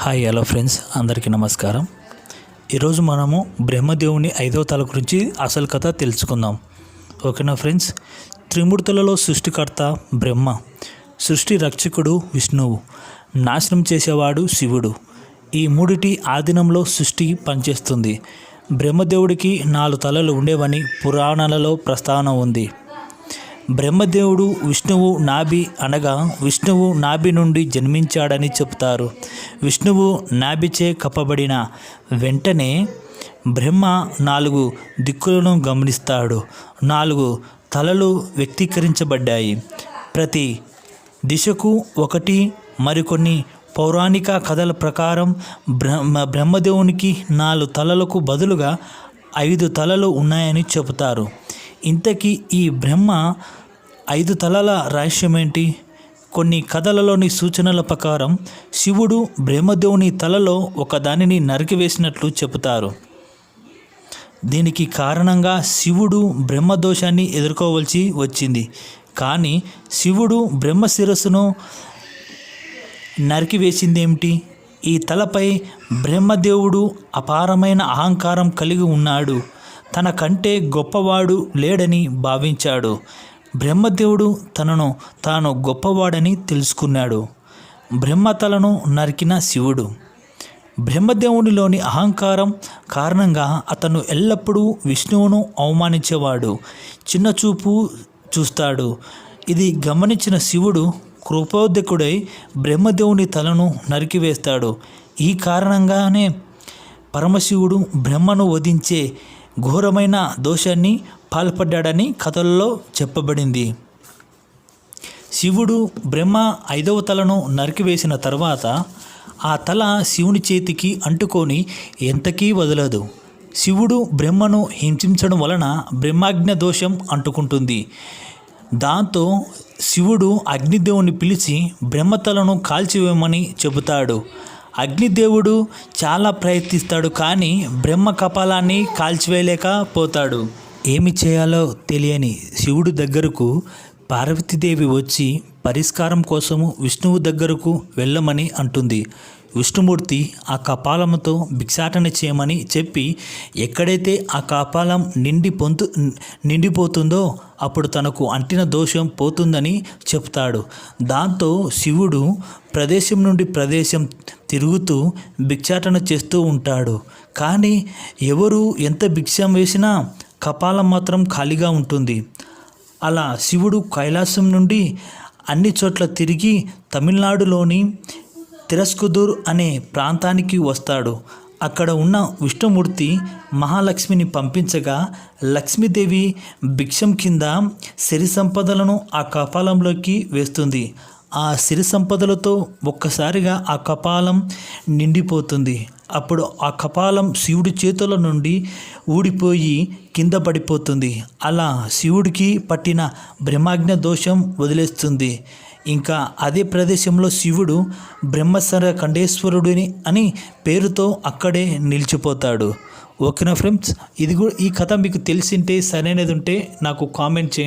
Hi hello friends అందరికీ నమస్కారం. ఈరోజు మనము బ్రహ్మదేవుని ఐదవ తల గురించి అసలు కథ తెలుసుకుందాం. ఓకేనా ఫ్రెండ్స్? త్రిమూర్తులలో సృష్టికర్త బ్రహ్మ సృష్టి రక్షకుడు విష్ణువు నాశనం చేసేవాడు శివుడు. ఈ మూడిటి ఆధీనంలో సృష్టి పనిచేస్తుంది. బ్రహ్మదేవుడికి నాలుగు తలలు ఉండేవని పురాణాలలో ప్రస్తావన ఉంది. బ్రహ్మదేవుడు విష్ణువు నాభి అనగా విష్ణువు నాభి నుండి జన్మించాడని చెబుతారు. విష్ణువు నాభిచే కప్పబడిన వెంటనే బ్రహ్మ నాలుగు దిక్కులను గమనిస్తాడు. నాలుగు తలలు వ్యక్తీకరించబడ్డాయి. ప్రతి దిశకు ఒకటి మరికొన్ని పౌరాణిక కథల ప్రకారం బ్రహ్మ బ్రహ్మదేవునికి నాలుగు తలలకు బదులుగా ఐదు తలలు ఉన్నాయని చెబుతారు. ఇంతకీ ఈ బ్రహ్మ ఐదు తలల రహస్యం ఏంటి కొన్ని కథలలోని సూచనల ప్రకారం శివుడు బ్రహ్మదేవుని తలలో ఒకదానిని నరికివేసినట్లు చెబుతారు. దీనికి కారణంగా శివుడు బ్రహ్మదోషాన్ని ఎదుర్కోవలసి వచ్చింది. కానీ శివుడు బ్రహ్మ శిరస్సును నరికివేసిందేమిటి? ఈ తలపై బ్రహ్మదేవుడు అపారమైన అహంకారం కలిగి ఉన్నాడు. తన కంటే గొప్పవాడు లేడని భావించాడు. బ్రహ్మదేవుడు తనను తాను గొప్పవాడని తెలుసుకున్నాడు. బ్రహ్మతలను నరికిన శివుడు. బ్రహ్మదేవునిలోని అహంకారం కారణంగా అతను ఎల్లప్పుడూ విష్ణువును అవమానించేవాడు. చిన్నచూపు చూస్తాడు. ఇది గమనించిన శివుడు కృపోదకుడై బ్రహ్మదేవుని తలను నరికివేస్తాడు. ఈ కారణంగానే పరమశివుడు బ్రహ్మను వధించే ఘోరమైన దోషాన్ని పాల్పడ్డాడని కథల్లో చెప్పబడింది. శివుడు బ్రహ్మ ఐదవ తలను నరికివేసిన తర్వాత ఆ తల శివుని చేతికి అంటుకొని ఎంతకీ వదలదు. శివుడు బ్రహ్మను హింసించడం వలన బ్రహ్మాజ్ఞ దోషం అంటుకుంటుంది. దాంతో శివుడు అగ్నిదేవుని పిలిచి బ్రహ్మతలను కాల్చివేయమని చెబుతాడు. అగ్నిదేవుడు చాలా ప్రయత్నిస్తాడు కానీ బ్రహ్మ కపాలాన్ని కాల్చివేయలేకపోతాడు ఏమి చేయాలో తెలియని శివుడు దగ్గరకు పార్వతీదేవి వచ్చి పరిష్కారం కోసము విష్ణువు దగ్గరకు వెళ్ళమని అంటుంది. విష్ణుమూర్తి ఆ కపాలముతో భిక్షాటన చేయమని చెప్పి ఎక్కడైతే ఆ కపాలం నిండి పొందు నిండిపోతుందో అప్పుడు తనకు అంటిన దోషం పోతుందని చెప్తాడు. దాంతో శివుడు ప్రదేశం నుండి ప్రదేశం తిరుగుతూ భిక్షాటన చేస్తూ ఉంటాడు. కానీ ఎవరు ఎంత భిక్షం వేసినా కపాలం మాత్రం ఖాళీగా ఉంటుంది. అలా శివుడు కైలాసం నుండి అన్ని చోట్ల తిరిగి తమిళనాడులోని తిరస్కుదూర్ అనే ప్రాంతానికి వస్తాడు. అక్కడ ఉన్న విష్ణుమూర్తి మహాలక్ష్మిని పంపించగా లక్ష్మీదేవి భిక్షం కింద సిరి సంపదలను ఆ కపాలంలోకి వేస్తుంది. ఆ సిరి సంపదలతో ఒక్కసారిగా ఆ కపాలం నిండిపోతుంది. అప్పుడు ఆ కపాలం శివుడి చేతుల నుండి ఊడిపోయి కింద పడిపోతుంది. అలా శివుడికి పట్టిన బ్రహ్మాజ్ఞ దోషం వదిలేస్తుంది. ఇంకా అదే ప్రదేశంలో శివుడు బ్రహ్మసర ఖండేశ్వరుడిని అని పేరుతో అక్కడే నిలిచిపోతాడు. ఓకేనా ఫ్రెండ్స్? ఇది కూడా ఈ కథ మీకు తెలిసింటే సరైనది ఉంటే నాకు కామెంట్ చేయండి.